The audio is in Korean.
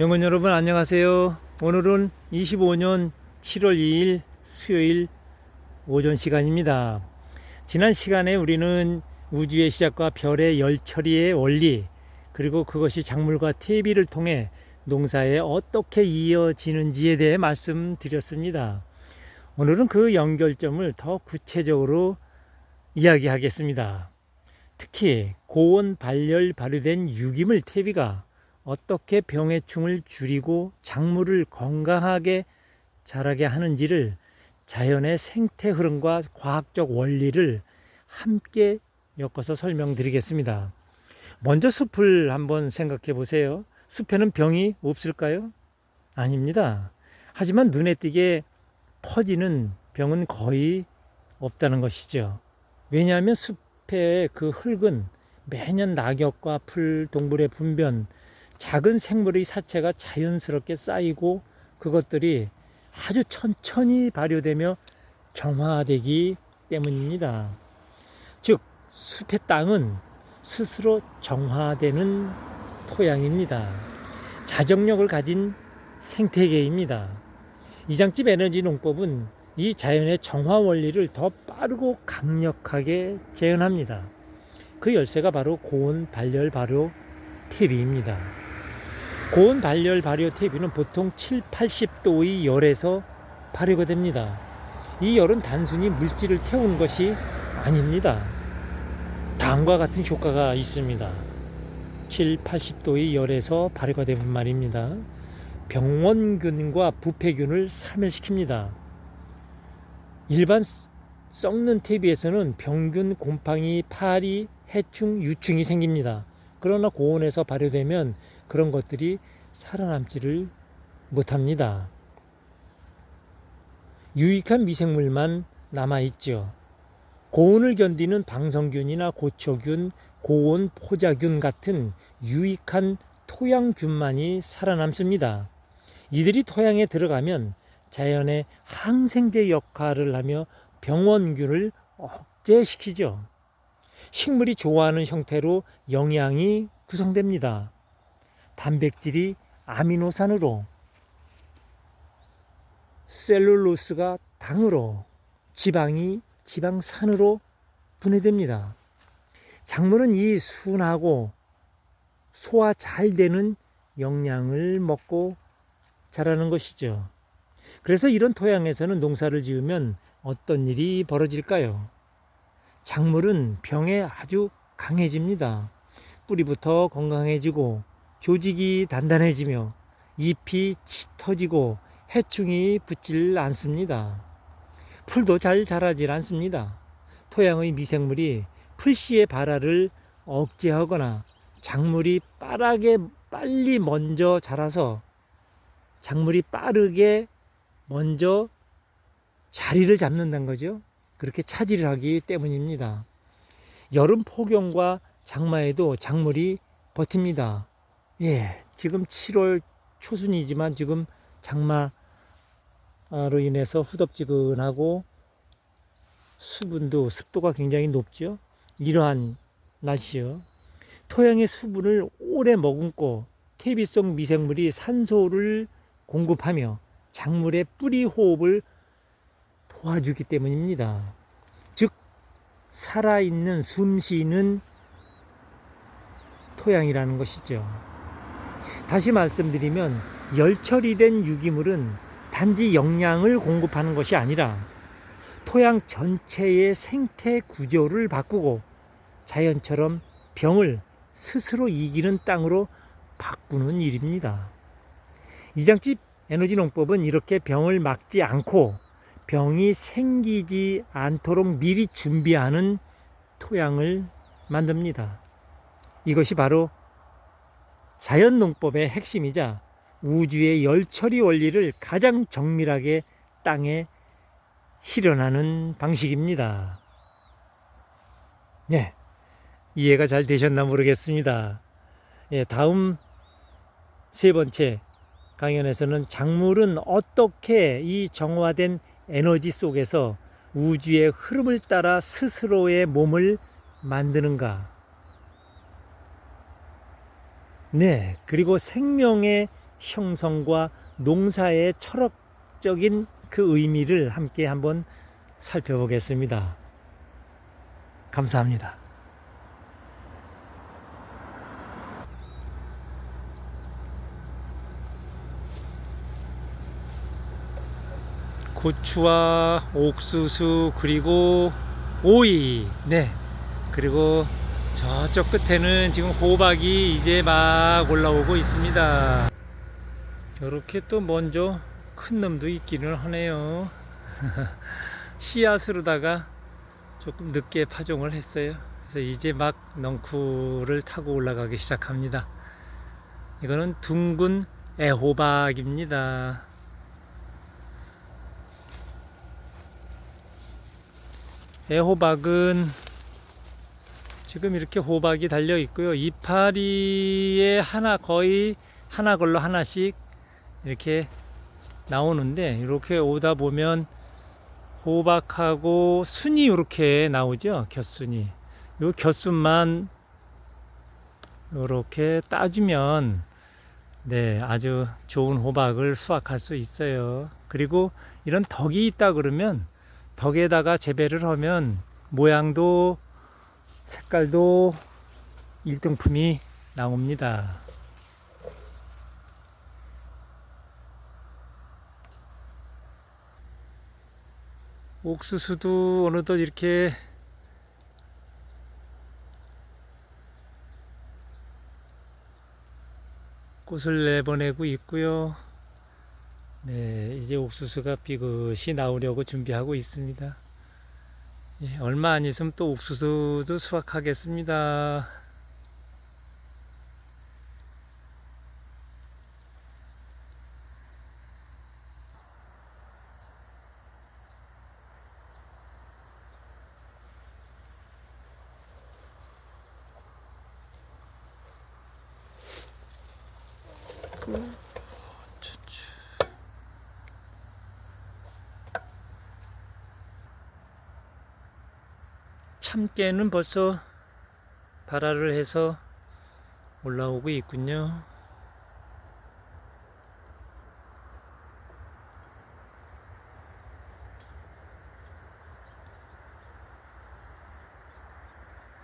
영원 여러분 안녕하세요. 오늘은 25년 7월 2일 수요일 오전 시간입니다. 지난 시간에 우리는 우주의 시작과 별의 열처리의 원리 그리고 그것이 작물과 퇴비를 통해 농사에 어떻게 이어지는지에 대해 말씀드렸습니다. 오늘은 그 연결점을 더 구체적으로 이야기하겠습니다. 특히 고온 발열 발효된 유기물 퇴비가 어떻게 병해충을 줄이고 작물을 건강하게 자라게 하는지를 자연의 생태 흐름과 과학적 원리를 함께 엮어서 설명드리겠습니다. 먼저 숲을 한번 생각해 보세요. 숲에는 병이 없을까요? 아닙니다. 하지만 눈에 띄게 퍼지는 병은 거의 없다는 것이죠. 왜냐하면 숲의 그 흙은 매년 낙엽과 풀, 동물의 분변, 작은 생물의 사체가 자연스럽게 쌓이고 그것들이 아주 천천히 발효되며 정화되기 때문입니다. 즉, 숲의 땅은 스스로 정화되는 토양입니다. 자정력을 가진 생태계입니다. 이장집 에너지 농법은 이 자연의 정화 원리를 더 빠르고 강력하게 재현합니다. 그 열쇠가 바로 고온 발열 발효 TV입니다. 고온 발열 발효 TV는 보통 7, 80도의 열에서 발효가 됩니다. 이 열은 단순히 물질을 태우는 것이 아닙니다. 다음과 같은 효과가 있습니다. 7, 80도의 열에서 발효가 되는 말입니다. 병원균과 부패균을 사멸시킵니다. 일반 썩는 TV에서는 병균, 곰팡이, 파리, 해충, 유충이 생깁니다. 그러나 고온에서 발효되면 그런 것들이 살아남지를 못합니다. 유익한 미생물만 남아있죠. 고온을 견디는 방성균이나 고초균, 고온 포자균 같은 유익한 토양균만이 살아남습니다. 이들이 토양에 들어가면 자연의 항생제 역할을 하며 병원균을 억제시키죠. 식물이 좋아하는 형태로 영양이 구성됩니다. 단백질이 아미노산으로, 셀룰로스가 당으로, 지방이 지방산으로 분해됩니다. 작물은 이 순하고 소화 잘 되는 영양을 먹고 자라는 것이죠. 그래서 이런 토양에서는 농사를 지으면 어떤 일이 벌어질까요? 작물은 병에 아주 강해집니다. 뿌리부터 건강해지고 조직이 단단해지며 잎이 짙어지고 해충이 붙질 않습니다. 풀도 잘 자라질 않습니다. 토양의 미생물이 풀씨의 발화를 억제하거나 작물이 빠르게 빨리 먼저 자라서 작물이 빠르게 먼저 자리를 잡는다는 거죠. 그렇게 차지를 하기 때문입니다. 여름 폭염과 장마에도 작물이 버팁니다. 예, 지금 7월 초순이지만 지금 장마로 인해서 후덥지근하고 수분도 습도가 굉장히 높죠. 이러한 날씨요. 토양의 수분을 오래 머금고 퇴비성 미생물이 산소를 공급하며 작물의 뿌리 호흡을 도와주기 때문입니다. 즉, 살아있는 숨 쉬는 토양이라는 것이죠. 다시 말씀드리면, 열 처리된 유기물은 단지 영양을 공급하는 것이 아니라 토양 전체의 생태 구조를 바꾸고 자연처럼 병을 스스로 이기는 땅으로 바꾸는 일입니다. 이장집 에너지 농법은 이렇게 병을 막지 않고 병이 생기지 않도록 미리 준비하는 토양을 만듭니다. 이것이 바로 자연 농법의 핵심이자 우주의 열 처리 원리를 가장 정밀하게 땅에 실현하는 방식입니다. 네. 이해가 잘 되셨나 모르겠습니다. 예, 다음 세 번째 강연에서는 작물은 어떻게 이 정화된 에너지 속에서 우주의 흐름을 따라 스스로의 몸을 만드는가. 네, 그리고 생명의 형성과 농사의 철학적인 그 의미를 함께 한번 살펴보겠습니다. 감사합니다. 고추와 옥수수 그리고 오이 네 그리고 저쪽 끝에는 지금 호박이 이제 막 올라오고 있습니다. 이렇게 또 먼저 큰 놈도 있기는 하네요. 씨앗으로다가 조금 늦게 파종을 했어요. 그래서 이제 막 넝쿨을 타고 올라가기 시작합니다. 이거는 둥근 애호박입니다. 애호박은 지금 이렇게 호박이 달려 있고요. 이파리에 하나 거의 하나 걸로 하나씩 이렇게 나오는데 이렇게 오다 보면 호박하고 순이 이렇게 나오죠. 곁순이. 요 곁순만 이렇게 따주면 네, 아주 좋은 호박을 수확할 수 있어요. 그리고 이런 덕이 있다 그러면 덕에다가 재배를 하면 모양도 색깔도 일등품이 나옵니다. 옥수수도 어느덧 이렇게 꽃을 내보내고 있고요. 네, 이제 옥수수가 삐긋이 나오려고 준비하고 있습니다. 예, 얼마 안 있으면 또 옥수수도 수확하겠습니다. 참깨는 벌써 발화를 해서 올라오고 있군요.